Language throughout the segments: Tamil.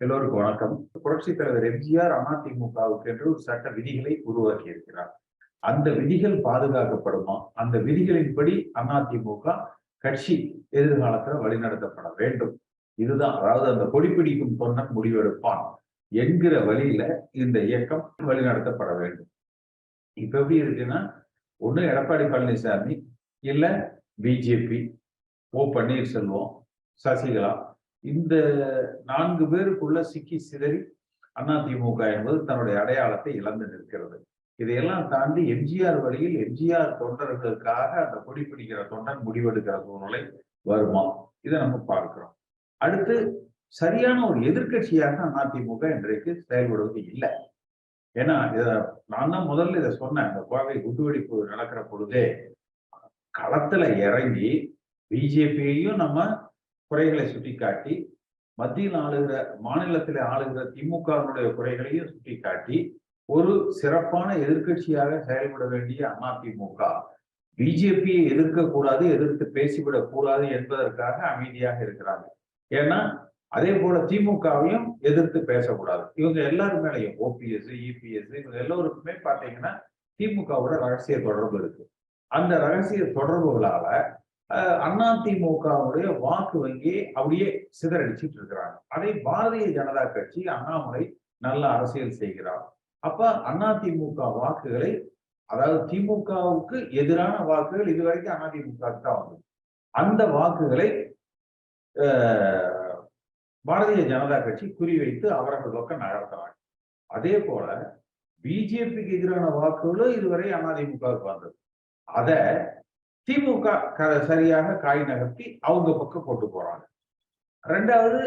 எல்லோருக்கும் வணக்கம். புரட்சி தலைவர் எம்ஜிஆர் அதிமுகவுக்கு என்று ஒரு சட்ட விதிகளை உருவாக்கி இருக்கிறார் அந்த விதிகள் பாதுகாக்கப்படுமா? அந்த விதிகளின்படி அதிமுக கட்சி எதிர்காலத்துல வழிநடத்தப்பட வேண்டும். இதுதான் அதாவது அந்த கொடி பிடிக்கும் தொண்டன் முடிவெடுப்பான் என்கிற வழியில இந்த இயக்கம் வழிநடத்தப்பட வேண்டும். இப்ப எப்படி இருக்குன்னா ஒண்ணு எடப்பாடி பழனிசாமி இல்ல பிஜேபி ஓ பன்னீர்செல்வம் சசிகலா இந்த நான்கு பேருக்குள்ள சிக்கி சிதறி அதிமுக என்பது தன்னுடைய அடையாளத்தை இழந்து நிற்கிறது. இதையெல்லாம் தாண்டி எம்ஜிஆர் வழியில் எம்ஜிஆர் தொண்டர்களுக்காக அந்த கொடி பிடிக்கிற தொண்டன் முடிவெடுக்கிற சூழ்நிலை வருமா? இதை நம்ம பார்க்கிறோம். அடுத்து சரியான ஒரு எதிர்கட்சியாக அதிமுக இன்றைக்கு செயல்படுவது இல்லை. ஏன்னா இத நான் தான் முதல்ல இதை சொன்னேன். இந்த கோவை குண்டுவெடிப்பு நடக்கிற பொழுதே களத்துல இறங்கி பிஜேபியையும் நம்ம குறைகளை சுட்டிக்காட்டி மத்தியில் ஆளுகிற மாநிலத்தில் ஆளுகிற திமுகவினுடைய குறைகளையும் சுட்டிக்காட்டி ஒரு சிறப்பான எதிர்கட்சியாக செயல்பட வேண்டிய அதிமுக பிஜேபியை எதிர்க்கக்கூடாது எதிர்த்து பேசிவிடக் கூடாது என்பதற்காக அமைதியாக இருக்கிறாங்க. ஏன்னா அதே போல திமுகவையும் எதிர்த்து பேசக்கூடாது. இவங்க எல்லாரும் மேலையும் ஓபிஎஸ் இபிஎஸ் இவங்க எல்லோருக்குமே பார்த்தீங்கன்னா திமுகவோட ரகசிய தொடர்பு இருக்கு. அந்த ரகசிய தொடர்புகளால அதிமுகவுடைய வாக்கு வங்கி அப்படியே சிதறடிச்சிட்டு இருக்கிறாங்க. அதை பாரதிய ஜனதா கட்சி அண்ணாமலை நல்ல அரசியல் செய்கிறார். அப்ப அதிமுக வாக்குகளை அதாவது திமுகவுக்கு எதிரான வாக்குகள் இதுவரைக்கும் அதிமுக தான் வந்தது. அந்த வாக்குகளை பாரதிய ஜனதா கட்சி குறிவைத்து அவர்கள் பக்கம் நகர்த்தினாங்க அதே போல பிஜேபிக்கு எதிரான வாக்குகளும் இதுவரை அதிமுகவுக்கு வந்தது. அதை திமுக சரியாக காய் நகர்த்தி அவங்க பக்கம் கொண்டு போறாங்க. ரெண்டாவது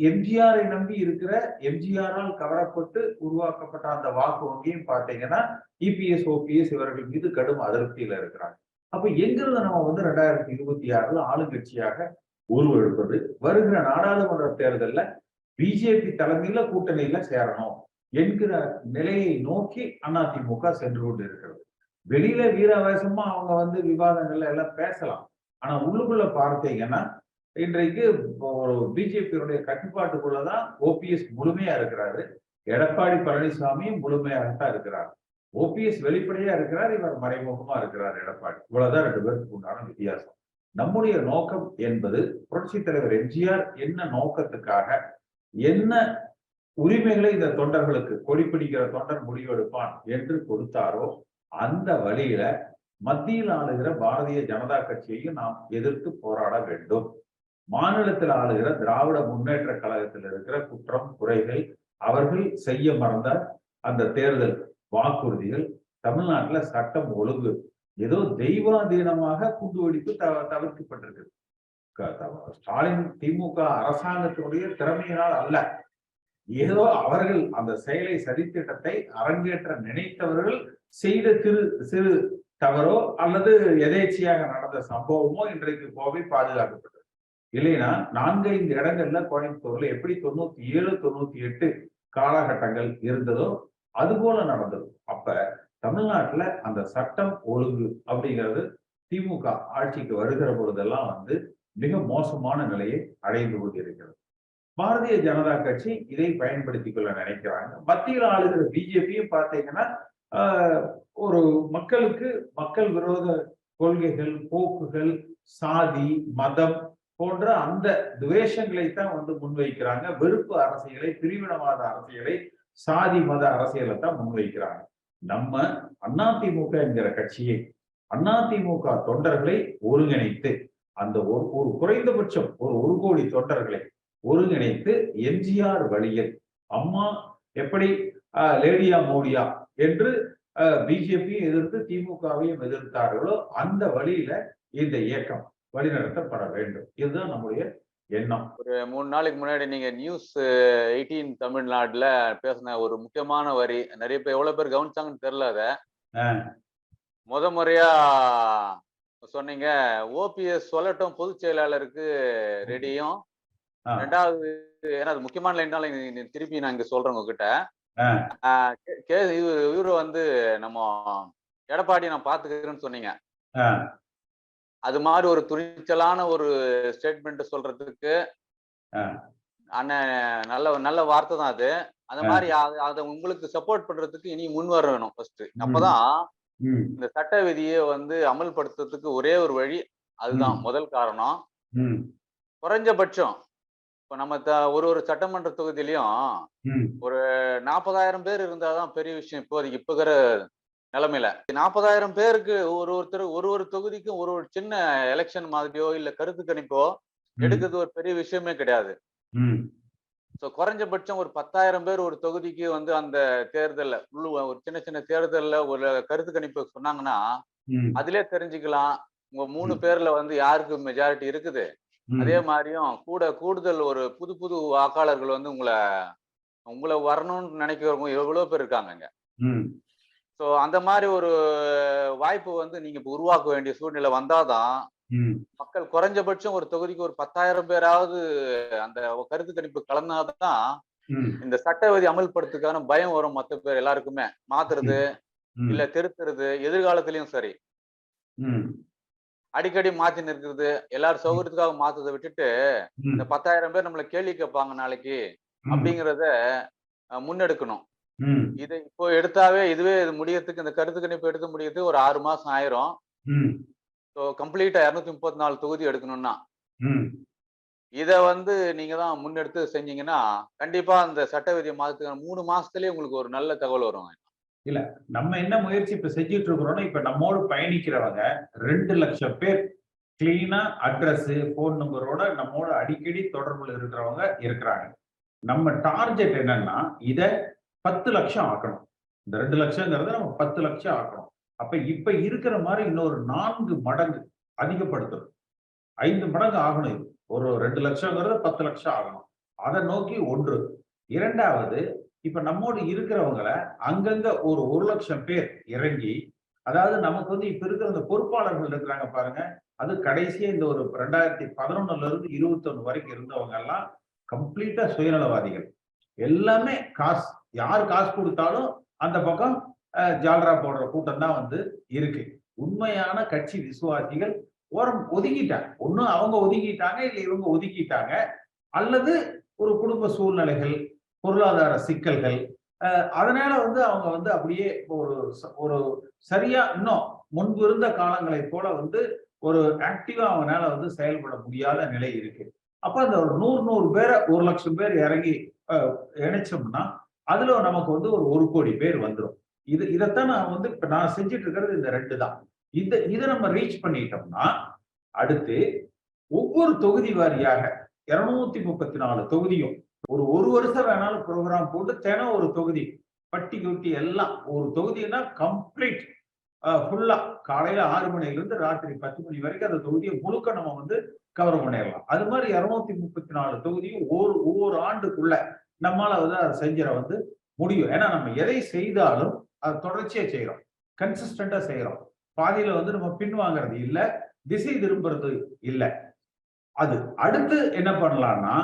எம்ஜிஆரை நம்பி இருக்கிற எம்ஜிஆரால் கவரப்பட்டு உருவாக்கப்பட்ட அந்த வாக்கு வங்கியும் பார்த்தீங்கன்னா இபிஎஸ் ஓபிஎஸ் இவர்கள் மீது கடும் அதிருப்தியில இருக்கிறாங்க. அப்ப எங்கிருந்து நம்ம வந்து ரெண்டாயிரத்தி இருபத்தி ஆறுல ஆளுங்கட்சியாக உருவெடுப்பது? வருகிற நாடாளுமன்ற தேர்தலில் பிஜேபி தலைமையில கூட்டணியில சேரணும் என்கிற நிலையை நோக்கி அதிமுக சென்று கொண்டு இருக்கிறது வெளியில வீராவேசமா அவங்க வந்து விவாதங்கள்ல எல்லாம் பேசலாம். ஆனா உள்ளுக்குள்ள பார்த்தீங்கன்னா இன்றைக்கு ஒரு பிஜேபியினுடைய கட்டுப்பாட்டுக்குள்ளதான் ஓபிஎஸ் முழுமையா இருக்கிறாரு. எடப்பாடி பழனிசாமியும் முழுமையாகத்தான் இருக்கிறார். ஓபிஎஸ் வெளிப்படையா இருக்கிறார் இவர் மறைமுகமா இருக்கிறார் எடப்பாடி. இவ்வளவுதான் ரெண்டு பேருக்கு உண்டான வித்தியாசம். நம்முடைய நோக்கம் என்பது புரட்சி தலைவர் எம்ஜிஆர் என்ன நோக்கத்துக்காக என்ன உரிமைகளை இந்த தொண்டர்களுக்கு கொடி பிடிக்கிற தொண்டர் முடிவெடுப்பான் என்று கொடுத்தாரோ அந்த வழியில மத்தியில் ஆளுகிற பாரதிய ஜனதா கட்சியையும் நாம் எதிர்த்து போராட வேண்டும். மாநிலத்தில் ஆளுகிற திராவிட முன்னேற்ற கழகத்தில் இருக்கிற குற்றம் குறைகள் அவர்கள் செய்ய மறந்த அந்த தேர்தல் வாக்குறுதிகள் தமிழ்நாட்டுல சட்டம் ஒழுங்கு ஏதோ தெய்வாதீனமாக குண்டுவெடிப்பு த தவிர்க்கப்பட்டிருக்கு. ஸ்டாலின் திமுக அரசாங்கத்தினுடைய திறமையினால் அல்ல. ஏதோ அவர்கள் அந்த செயலை சதித்திட்டத்தை அரங்கேற்ற நினைத்தவர்கள் செய்த திரு சிறு தவறோ அல்லது எதேச்சியாக நடந்த சம்பவமோ இன்றைக்கு கோவை பாதுகாக்கப்பட்டது. இல்லைன்னா நான்கைந்து இடங்கள்ல கோயம்புத்தூர்ல எப்படி தொண்ணூத்தி ஏழு தொண்ணூத்தி எட்டு காலகட்டங்கள் இருந்ததோ அது போல நடந்தது. அப்ப தமிழ்நாட்டுல அந்த சட்டம் ஒழுங்கு அப்படிங்கிறது திமுக ஆட்சிக்கு வருகிற பொழுதெல்லாம் வந்து மிக மோசமான நிலையை அடைந்து கொண்டிருக்கிறது. பாரதிய ஜனதா கட்சி இதை பயன்படுத்திக் கொள்ள நினைக்கிறாங்க. மத்தியில் ஆளுகிற பிஜேபியும் பார்த்தீங்கன்னா ஒரு மக்களுக்கு மக்கள் விரோத கொள்கைகள் போக்குகள் சாதி மதம் போன்ற அந்த துவேஷங்களை தான் வந்து முன்வைக்கிறாங்க. வெறுப்பு அரசியலை பிரிவினவாத அரசியலை சாதி மத அரசியலை தான் முன்வைக்கிறாங்க. நம்ம அதிமுக என்கிற கட்சியை அதிமுக தொண்டர்களை ஒருங்கிணைத்து அந்த ஒரு ஒரு குறைந்தபட்சம் ஒரு ஒரு கோடி தொண்டர்களை ஒருங்கிணைத்து எம்ஜிஆர் வழியில் அம்மா எப்படி லேடியா மோடியா என்று பிஜேபியும் எதிர்த்து திமுகவையும் எதிர்த்தார்களோ அந்த வழியில இந்த இயக்கம் வழிநடத்தப்பட வேண்டும். இதுதான் நம்முடைய எண்ணம். ஒரு மூணு நாளைக்கு முன்னாடி நீங்க நியூஸ் எயிட்டீன் தமிழ்நாட்டுல பேசின ஒரு முக்கியமான வரி நிறைய பேர் எவ்வளவு பேர் கவனிச்சாங்கன்னு தெரியல அத. முத முறையா சொன்னீங்க ஓபிஎஸ் சொல்லட்டும் பொதுச் செயலாளருக்கு ரெடியும். ரெண்டாவது ஏன்னா அது முக்கியமான லைன்னால திருப்பி நான் இங்க சொல்றேன் உங்ககிட்ட. இவரு வந்து நம்ம எடப்பாடி நான் பாத்துக்கிறேன்னு சொன்னீங்க. அது மாதிரி ஒரு துணிச்சலான ஒரு ஸ்டேட்மெண்ட் சொல்றதுக்கு அண்ணன் நல்ல நல்ல வார்த்தை தான் அது. அந்த. மாதிரி அத- உங்களுக்கு சப்போர்ட் பண்றதுக்கு இனி முன் வர வேணும் ஃபர்ஸ்ட். அப்பதான் இந்த சட்ட விதியை வந்து அமல்படுத்துறதுக்கு ஒரே ஒரு வழி அதுதான். முதல் காரணம். குறைஞ்சபட்சம் இப்ப நம்ம த- ஒரு ஒரு சட்டமன்ற தொகுதியிலையும் ம், நாற்பதாயிரம் பேர் இருந்தாதான் பெரிய விஷயம் இப்போதைக்கு இப்ப இருக்கிற நிலைமையில. நாற்பதாயிரம் பேருக்கு ஒரு ஒருத்தர் ஒரு ஒரு தொகுதிக்கும் ஒரு ஒரு சின்ன எலெக்ஷன் மாதிரியோ இல்ல கருத்து கணிப்போ எடுக்கிறது ஒரு பெரிய விஷயமே கிடையாது. ஸோ குறைஞ்சபட்சம் ஒரு பத்தாயிரம் பேர் ஒரு தொகுதிக்கு வந்து அந்த தேர்தல்ல உள்ள ஒரு சின்ன சின்ன தேர்தல்ல ஒரு கருத்து கணிப்பு சொன்னாங்கன்னா அதிலே தெரிஞ்சுக்கலாம். உங்க மூணு. பேர்ல வந்து யாருக்கு மெஜாரிட்டி இருக்குது? அதே மாதிரியும் கூட கூடுதல் ஒரு புது புது வாக்காளர்கள் வந்து உங்களை உங்களை வரணும்னு நினைக்கிறவங்க எவ்வளவு பேர் இருக்காங்க இங்க ம், ஸோ அந்த மாதிரி ஒரு வாய்ப்பு வந்து நீங்க இப்ப உருவாக்க வேண்டிய சூழ்நிலை வந்தாதான் மக்கள் குறைஞ்சபட்சம் ஒரு தொகுதிக்கு ஒரு பத்தாயிரம் பேராவது அந்த கருத்து கணிப்பு கலந்தாதான் இந்த சட்ட விதி அமல்படுத்துக்கான பயம் வரும் மத்த பேர் எல்லாருக்குமே. மாத்துறது இல்ல திருத்துறது எதிர்காலத்திலயும் சரி. அடிக்கடி மாத்தி நிற்கிறது. எல்லாரும் சௌகரியத்துக்காக மாத்ததை விட்டுட்டு இந்த பத்தாயிரம் பேர் நம்மள கேள்வி கேட்பாங்க நாளைக்கு அப்படிங்கிறத முன்னெடுக்கணும். இதை இப்போ எடுத்தாவே இதுவே இது முடியறதுக்கு இந்த கருத்து கணிப்பு எடுத்து முடியறதுக்கு ஒரு ஆறு மாசம் ஆயிரும். ஸோ கம்ப்ளீட்டா இரநூத்தி முப்பத்தி நாலு தொகுதி எடுக்கணும்னா இதை வந்து நீங்க தான் முன்னெடுத்து செஞ்சீங்கன்னா கண்டிப்பா அந்த சட்ட விதியை மாதத்துக்கான மூணு மாசத்துலயே உங்களுக்கு ஒரு நல்ல தகவல் வரும். நம்ம என்ன முயற்சி இப்ப செஞ்சுட்டு இருக்கிறோம்னா இப்ப நம்மோடு பயணிக்கிறவங்க ரெண்டு லட்சம் பேர் கிளீனா அட்ரஸ் போன் நம்பரோட நம்மோட அடிக்கடி தொடர்புல இருக்கிறவங்க இருக்கிறாங்க. நம்ம டார்கெட் என்னன்னா இத பத்து லட்சம் ஆக்கணும். இந்த ரெண்டு லட்சங்கிறத நம்ம பத்து லட்சம் ஆக்கணும். அப்ப இப்ப இருக்கிற மாதிரி இன்னொரு நான்கு மடங்கு அதிகப்படுத்தணும். ஐந்து மடங்கு ஆகணும் இது. ஒரு ரெண்டு லட்சங்கிறது பத்து லட்சம் ஆகணும். அதை நோக்கி ஒன்று. இரண்டாவது இப்ப நம்மோடு இருக்கிறவங்களை அங்கங்க ஒரு ஒரு லட்சம் பேர் இறங்கி அதாவது நமக்கு வந்து இப்ப இருக்கிற இந்த பொறுப்பாளர்கள் இருக்கிறாங்க பாருங்க அது கடைசியா இந்த ஒரு ரெண்டாயிரத்தி பதினொன்னுல இருந்து இருபத்தொன்னு வரைக்கும் இருந்தவங்க எல்லாம் கம்ப்ளீட்டா சுயநலவாதிகள். எல்லாமே காசு யார் காசு கொடுத்தாலும் அந்த பக்கம் ஜால்ரா போடுற கூட்டம் தான் வந்து இருக்கு. உண்மையான கட்சி விசுவாசிகள் ஓரம் ஒதுக்கிட்டாங்க. ஒன்னும் அவங்க ஒதுக்கிட்டாங்க இல்லை இவங்க ஒதுக்கிட்டாங்க அல்லது ஒரு குடும்ப சூழ்நிலைகள் பொருளாதார சிக்கல்கள். அதனால வந்து அவங்க வந்து அப்படியே ஒரு ச- ஒரு சரியா இன்னும் முன்பு இருந்த காலங்களை போல வந்து ஒரு ஆக்டிவா அவனால வந்து செயல்பட முடியாத நிலை இருக்கு. அப்ப அந்த ஒரு நூறு நூறு பேரை ஒரு லட்சம் பேர் இறங்கி இணைச்சோம்னா அதுல நமக்கு வந்து ஒரு ஒரு கோடி பேர் வந்துடும் இது இதைத்தான் நான் வந்து இப்ப நான் செஞ்சுட்டு இருக்கிறது இந்த ரெண்டு தான். இந்த இதை நம்ம ரீச் பண்ணிட்டோம்னா அடுத்து ஒவ்வொரு தொகுதி வாரியாக இருநூத்தி முப்பத்தி நாலு தொகுதியும் ஒரு ஒரு வருஷம் வேணாலும் ப்ரோக்ராம் போட்டு தினம் ஒரு தொகுதி பட்டி குட்டி எல்லாம். ஒரு தொகுதினா கம்ப்ளீட் ஃபுல்லா காலையில ஆறு மணிலிருந்து ராத்திரி பத்து மணி வரைக்கும் அந்த தொகுதியை முழுக்க நம்ம வந்து கவர் பண்ணிடலாம். அது மாதிரி இருநூத்தி முப்பத்தி நாலு தொகுதியும் ஒரு ஒவ்வொரு ஆண்டுக்குள்ள நம்மால வந்து அதை செஞ்சிட வந்து முடியும். ஏன்னா நம்ம எதை செய்தாலும் அதை தொடர்ச்சியா செய்யறோம் கன்சிஸ்டண்டா செய்யறோம் பாதியில வந்து நம்ம பின்வாங்கிறது இல்லை திசை திரும்புறது இல்லை. அது அடுத்து என்ன பண்ணலாம்னா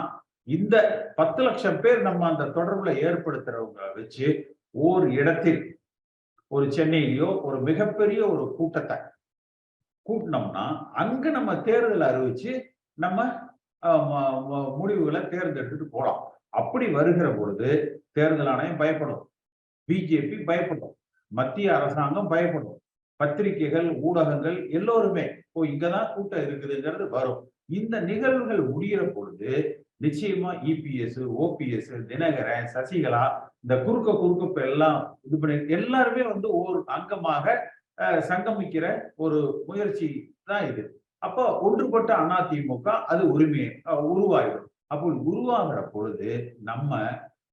இந்த பத்து லட்சம் பேர் நம்ம அந்த தொடர்புல ஏற்படுத்துறவங்க வச்சு ஓர் இடத்தில் ஒரு சென்னையிலயோ ஒரு மிகப்பெரிய ஒரு கூட்டத்தை கூட்டினோம்னா அங்க நம்ம தேர்தல் அறிவிச்சு நம்ம முடிவுகளை தேர்ந்தெடுத்துட்டு போகலாம் அப்படி வருகிற பொழுது தேர்தல் ஆணையம் பயப்படும். பிஜேபி பயப்படும். மத்திய அரசாங்கம் பயப்படும். பத்திரிகைகள் ஊடகங்கள் எல்லோருமே இப்போ இங்கதான் கூட்டம் இருக்குதுங்கிறது வரும். இந்த நிகழ்வுகள் முடிகிற பொழுது நிச்சயமா இபிஎஸ் ஓபிஎஸ் தினகரன் சசிகலா இந்த குறுக்க குறுக்க எல்லாம் இது பண்ணி எல்லாருமே வந்து ஒரு அங்கமாக சங்கமிக்கிற ஒரு முயற்சி தான் இது. அப்போ ஒன்றுபட்ட அதிமுக அது உரிமை உருவாயிடும் அப்போ உருவாகிற பொழுது நம்ம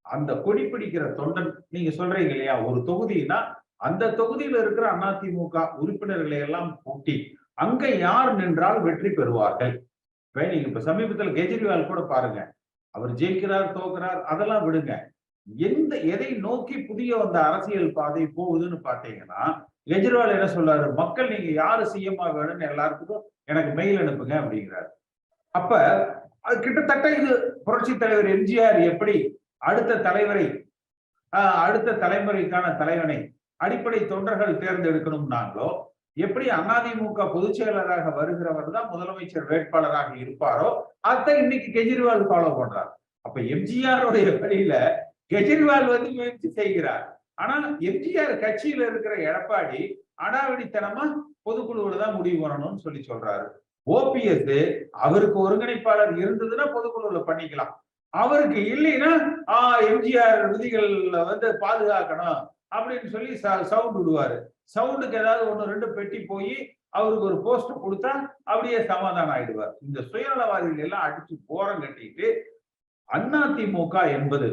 அந்த கொடி பிடிக்கிற தொண்டன் நீங்க சொல்றீங்க இல்லையா ஒரு தொகுதினா அந்த தொகுதியில இருக்கிற அதிமுக உறுப்பினர்களை எல்லாம் கூட்டி அங்க யார் நின்றால் வெற்றி பெறுவார்கள்? இப்ப இப்ப சமீபத்தில் கெஜ்ரிவால் கூட பாருங்க. அவர் ஜெயிக்கிறார் தோக்குறார் அதெல்லாம் விடுங்க. எந்த எதை நோக்கி புதிய அந்த அரசியல் பாதை போகுதுன்னு பாத்தீங்கன்னா கெஜ்ரிவால் என்ன சொல்றாரு? மக்கள் நீங்க யாரு சிஎம்மா வேணும்னு எல்லாருக்கும் எனக்கு மெயில் அனுப்புங்க அப்படிங்கிறாரு. அப்ப அது கிட்டத்தட்ட இது புரட்சி தலைவர் எம்ஜிஆர் எப்படி அடுத்த தலைவரை ஆஹ், அடுத்த தலைமுறைக்கான தலைவனை அடிப்படை தொண்டர்கள் தேர்ந்தெடுக்கணும்னாங்களோ எப்படி அதிமுக பொதுச் செயலராக வருகிறவர் தான் முதலமைச்சர் வேட்பாளராக இருப்பாரோ அதை இன்னைக்கு கெஜ்ரிவால் ஃபாலோ பண்றார். அப்ப எம்ஜிஆருடைய எம்ஜிஆர் உடைய வழியில கெஜ்ரிவால் வந்து முயற்சி செய்கிறார். ஆனா எம்ஜிஆர் கட்சியில இருக்கிற எடப்பாடி அடாவடித்தனமா பொதுக்குழுவில் தான் முடிவு பண்ணணும்னு சொல்லி சொல்றாரு. ஓபிஎஸ் அவருக்கு ஒருங்கிணைப்பாளர் இருந்ததுன்னா பொதுக்குழுவுல பண்ணிக்கலாம். அவருக்கு இல்லைன்னா எம்ஜிஆர் விதிகள் வந்து பாதுகாக்கணும் அப்படின்னு சொல்லி சவுண்ட் விடுவாரு. சவுண்டுக்கு ஏதாவது ஒன்று ரெண்டு பெட்டி போய் அவருக்கு ஒரு போஸ்ட் கொடுத்தா அப்படியே சமாதானம் ஆயிடுவார். இந்த சுயநலவாதிகள் எல்லாம் அடிச்சு போரம் கட்டிட்டு அதிமுக என்பது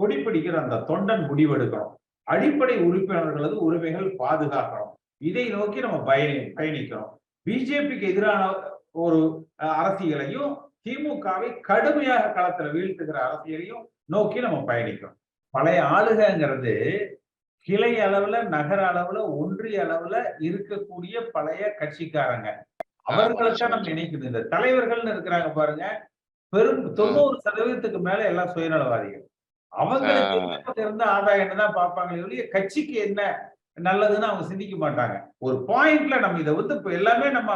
கொடி பிடிக்கிற அந்த தொண்டன் முடிவெடுக்கணும். அடிப்படை உறுப்பினர்களது உரிமைகள் பாதுகாக்கணும். இதை நோக்கி நம்ம பயணி பயணிக்கிறோம். பிஜேபிக்கு எதிரான ஒரு அரசியலையும் திமுகவை கடுமையாக களத்துல வீழ்த்துகிற அரசியலையும் நோக்கி நம்ம பயணிக்கிறோம். பழைய ஆளுகைங்கிறது கிளை அளவுல நகர அளவுல ஒன்றிய அளவுல இருக்கக்கூடிய பழைய கட்சிக்காரங்க. அவர்களுக்கு நம்ம நினைக்குது இந்த தலைவர்கள்னு இருக்கிறாங்க பாருங்க பெரும் தொண்ணூறு சதவீதத்துக்கு மேல எல்லாம் சுயநலவாதிகள். அவங்களுக்கு இருந்த ஆதாயம் தான் பார்ப்பாங்களே ஒழிய கட்சிக்கு என்ன நல்லதுன்னு அவங்க சிந்திக்க மாட்டாங்க. ஒரு பாயிண்ட்ல நம்ம இதை வந்து இப்ப எல்லாமே நம்ம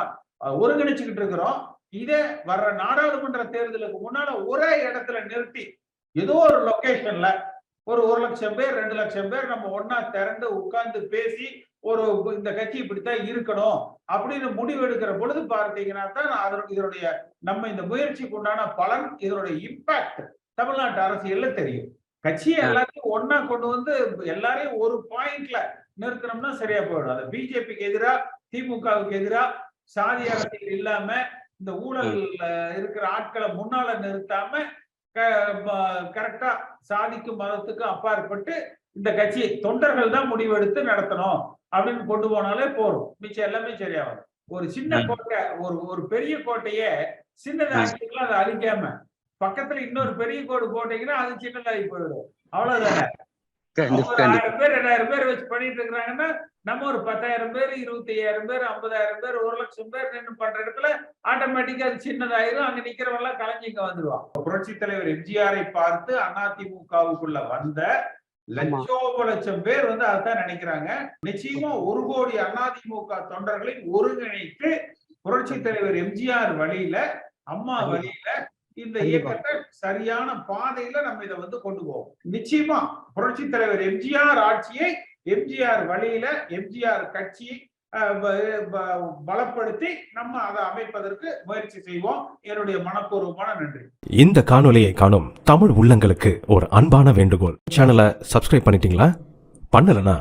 ஒருங்கிணைச்சுக்கிட்டு இருக்கிறோம். இதை வர்ற நாடாளுமன்ற தேர்தலுக்கு முன்னால ஒரே இடத்துல நிறுத்தி ஏதோ ஒரு லொகேஷன்ல ஒரு ஒரு லட்சம் பேர் ரெண்டு லட்சம் பேர் நம்ம ஒண்ணா திரண்டு உட்கார்ந்து பேசி ஒரு இந்த கட்சி இப்படித்தான் இருக்கணும் அப்படின்னு முடிவெடுக்கிற பொழுது பார்த்தீங்கன்னா தான் அதனுடைய இதனுடைய நம்ம இந்த முயற்சிக்கு உண்டான பலன் இதனுடைய இம்பாக்ட் தமிழ்நாட்டு அரசியல்ல தெரியும். கட்சியை எல்லாத்தையும் ஒண்ணா கொண்டு வந்து எல்லாரையும் ஒரு பாயிண்ட்ல நிறுத்தினோம்னா சரியா போயிடும். அது பிஜேபிக்கு எதிரா திமுகவுக்கு எதிரா சாதி அரசியல் இல்லாம இந்த ஊழல் இருக்கிற ஆட்களை முன்னால நிறுத்தாம கரெக்டா சாதிக்கும் மதத்துக்கும் அப்பாற்பட்டு இந்த கட்சி தொண்டர்கள் தான் முடிவெடுத்து நடத்தணும் அப்படின்னு கொண்டு போனாலே போதும். மிச்சம் எல்லாமே சரியாகும். ஒரு சின்ன. கோட்டை ஒரு ஒரு பெரிய கோட்டையே சின்னதாக்கிக்கலாம் அதை அழிக்காம பக்கத்துல இன்னொரு பெரிய கோடு போட்டீங்கன்னா அது சின்னதாகி போயிடும். அவ்வளவுதானே? ஆயிரம் பேர் ரெண்டாயிரம் பேர் வச்சு பண்ணிட்டு இருக்காங்கன்னா நம்ம ஒரு பத்தாயிரம் பேர் இருபத்தி ஐயாயிரம் பேர் ஐம்பதாயிரம் பேர் ஒரு லட்சம் பேர் நின்று பண்ற இடத்துல ஆட்டோமேட்டிக்கா அது சின்னதாயிரும். அங்க நிக்கிறவங்க எல்லாம் கலைஞ்சு இங்க வந்துருவான். புரட்சி தலைவர் எம்ஜிஆரை பார்த்து அதிமுகவுக்குள்ள வந்த லட்சோப லட்சம் பேர் வந்து அதான் நினைக்கிறாங்க. நிச்சயமா ஒரு கோடி அதிமுக தொண்டர்களை ஒருங்கிணைத்து புரட்சி தலைவர் எம்ஜிஆர் வழியில அம்மா. வழியில இந்த. இயக்கத்தை சரியான பாதையில நம்ம இதை வந்து கொண்டு போவோம். நிச்சயமா புரட்சி தலைவர் எம்ஜிஆர் ஆட்சியை எம்ஜிஆர் வழியில எம்ஜிஆர் ப- பலப்படுத்தி நம்ம அதை அமைப்பதற்கு முயற்சி செய்வோம். என்னுடைய மனப்பூர்வமான நன்றி. இந்த காணொளியை காணும் தமிழ் உள்ளங்களுக்கு ஒரு அன்பான வேண்டுகோள். சேனலை சப்ஸ்கிரைப் பண்ணிட்டீங்களா? பண்ணலனா